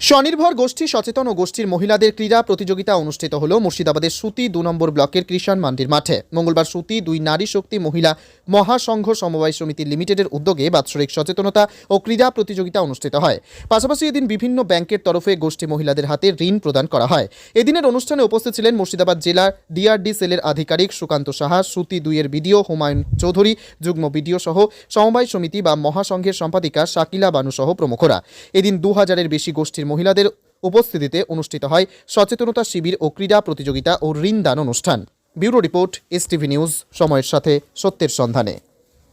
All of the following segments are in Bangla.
স্বনির্ভর গোষ্ঠী সচেতন ও গোষ্ঠীর মহিলাদের ক্রীড়া প্রতিযোগিতা অনুষ্ঠিত হল মুর্শিদাবাদের সুতি দু নম্বর ব্লকের কৃষাণ মান্ডির মাঠে। মঙ্গলবার সুতি, দুই নারী শক্তি মহিলা মহাসংঘ সমবায় সমিতি লিমিটেডের উদ্যোগে বাৎসরিক সচেতনতা ও ক্রীড়া প্রতিযোগিতা অনুষ্ঠিত হয়। পাশাপাশি এদিন বিভিন্ন ব্যাংকের তরফে গোষ্ঠী মহিলাদের হাতে ঋণ প্রদান করা হয়। এদিনের অনুষ্ঠানে উপস্থিত ছিলেন মুর্শিদাবাদ জেলার ডিআরডি সেলের আধিকারিক সুকান্ত সাহা, সুতি দুইয়ের বিডিও হুমায়ুন চৌধুরী, যুগ্ম বিডিও সহ সমবায় সমিতি বা মহাসংঘের সম্পাদিকা শাকিলা বানু সহ প্রমুখরা। এদিন দু হাজারের বেশি গোষ্ঠীর মহিলাদের উপস্থিতিতে অনুষ্ঠিত হয় সচেতনতা শিবির ও ক্রীড়া প্রতিযোগিতা ও ঋণদান অনুষ্ঠান। ব্যুরো রিপোর্ট, এস নিউজ, সময়ের সাথে সত্যের সন্ধানে।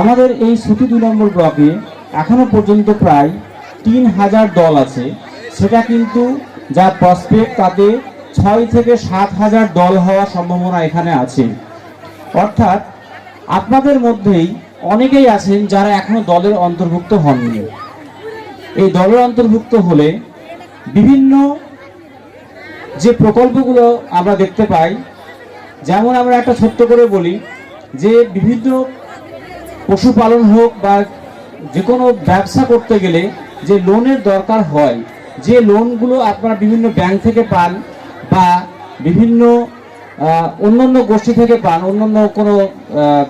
আমাদের এই সুতি দু নম্বর ব্লকে এখনও পর্যন্ত প্রায় তিন হাজার দল আছে। সেটা কিন্তু যা প্রসপেক্ট তাতে ছয় থেকে সাত হাজার দল হওয়ার সম্ভাবনা এখানে আছে। অর্থাৎ আপনাদের মধ্যেই অনেকেই আছেন যারা এখনও দলের অন্তর্ভুক্ত হননি। এই দলের অন্তর্ভুক্ত হলে বিভিন্ন যে প্রকল্পগুলো আমরা দেখতে পাই, যেমন আমরা একটা ছোট্ট করে বলি যে বিভিন্ন পশুপালন হোক বা যে কোনো ব্যবসা করতে গেলে যে লোনের দরকার হয়, যে লোনগুলো আপনারা বিভিন্ন ব্যাংক থেকে পান বা বিভিন্ন অন্যান্য গোষ্ঠী থেকে পান, অন্যান্য কোনো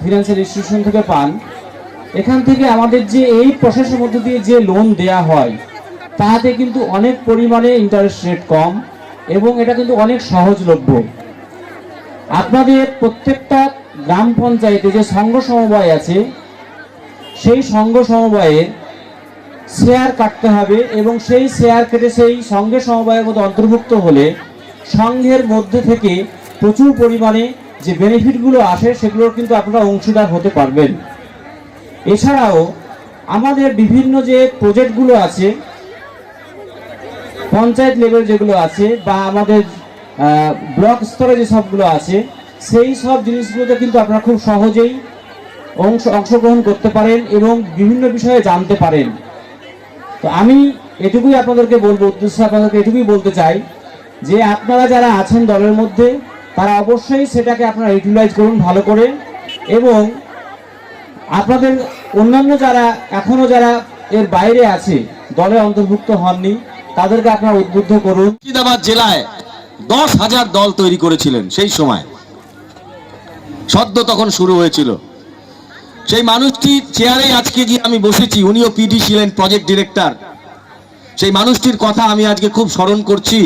ফিনান্সিয়াল ইনস্টিটিউশন থেকে পান, এখান থেকে আমাদের যে এই প্রসেসের মধ্যে দিয়ে যে লোন দেয়া হয়, তাতে কিন্তু অনেক পরিমাণে ইন্টারেস্ট রেট কম এবং এটা কিন্তু অনেক সহজলভ্য। আপনাদের প্রত্যেকটা গ্রাম পঞ্চায়েতে যে সংঘ সমবায় আছে সেই সংঘ সমবায়ে শেয়ার কাটতে হবে এবং সেই শেয়ার কেটে সেই সংঘের সমবায়ের মধ্যে অন্তর্ভুক্ত হলে সংঘের মধ্যে থেকে প্রচুর পরিমাণে যে বেনিফিটগুলো আসে সেগুলোর কিন্তু আপনারা অংশীদার হতে পারবেন। এছাড়াও আমাদের বিভিন্ন যে প্রজেক্টগুলো আছে, পঞ্চায়েত লেভেল যেগুলো আছে বা আমাদের ব্লক স্তরে যে সবগুলো আছে, সেই সব জিনিসগুলোতে কিন্তু আপনারা খুব সহজেই অংশ, অংশগ্রহণ করতে পারেন এবং বিভিন্ন বিষয়ে জানতে পারেন। তো আমি এটুকুই আপনাদেরকে বলব, উদ্দেশ্য আপনাদেরকে এটুকুই বলতে চাই যে আপনারা যারা আছেন দলের মধ্যে, তারা অবশ্যই সেটাকে আপনারা ইউটিলাইজ করুন, ভালো করে এবং আপনাদের অন্যান্য যারা, এখনও যারা এর বাইরে আছে, দলে অন্তর্ভুক্ত হননি, তাদেরকে আপনারা উদ্বুদ্ধ করুন। মুর্শিদাবাদ জেলায় দশ হাজার দল তৈরি করেছিলেন সেই সময়। সদ্য তখন শুরু হয়েছিল। সেই মানুষটির চেয়ারে আজকে গিয়ে আমি বসেছি, উনিও পিডি ছিলেন প্রজেক্ট ডিরেক্টর সেই মানুষটির কথা আমি আজকে খুব স্মরণ করছি,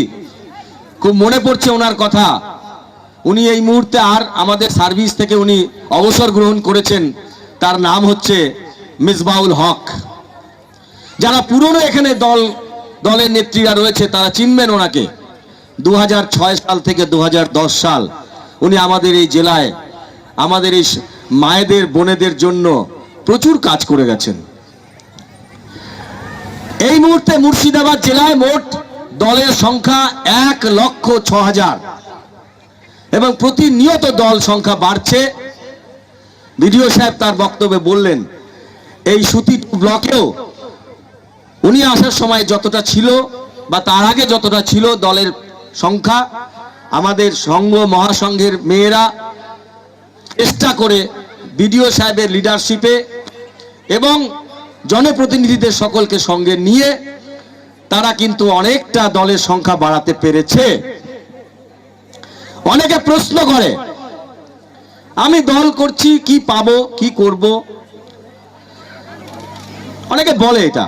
খুব মনে পড়ছে ওনার কথা। উনি এই মুহূর্তে আর আমাদের সার্ভিস থেকে উনি অবসর গ্রহণ করেছেন, তার নাম হচ্ছে মিসবাউল হক যারা পুরনো এখানে দল, দলের নেত্রীরা রয়েছে, তারা চিনবেন ওনাকে। দু হাজার ছয় সাল থেকে দু হাজার দশ সাল উনি আমাদের এই জেলায়, আমাদের এই মায়েদের, বোনেদের জন্য প্রচুর কাজ করে গেছেন। এই মুহূর্তে মুর্শিদাবাদ জেলায় মোট দলের সংখ্যা এক লক্ষ ছ হাজার। এবং প্রতিনিয়ত দল সংখ্যা বাড়ছে। বিডিও সাহেব তার বক্তব্যে বললেন, এই সুতি ব্লকেও উনি আসার সময় যতটা ছিল বা তার আগে যতটা ছিল দলের সংখ্যা, আমাদের সংঘ মহাসংঘের মেয়েরা চেষ্টা করে বিডিও সাহেবের লিডারশিপে এবং জনপ্রতিনিধিদের সকলকে সঙ্গে নিয়ে তারা কিন্তু অনেকটা দলের সংখ্যা বাড়াতে পেরেছে। অনেকে প্রশ্ন করে, আমি দল করছি, কি পাবো, কি করব? অনেকে বলে এটা।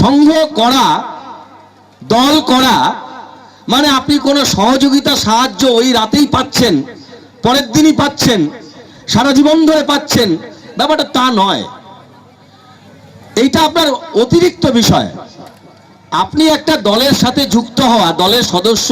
সংঘ করা, দল করা মানে আপনি কোনো সহযোগিতা, সাহায্য ওই রাতেই পাচ্ছেন। পরের দিনই পাচ্ছেন, সারা জীবন ধরে পাচ্ছেন। ব্যাপারটা তা নয়। এইটা আপনার অতিরিক্ত বিষয়। আপনি একটা দলের সাথে যুক্ত হওয়া, দলের সদস্য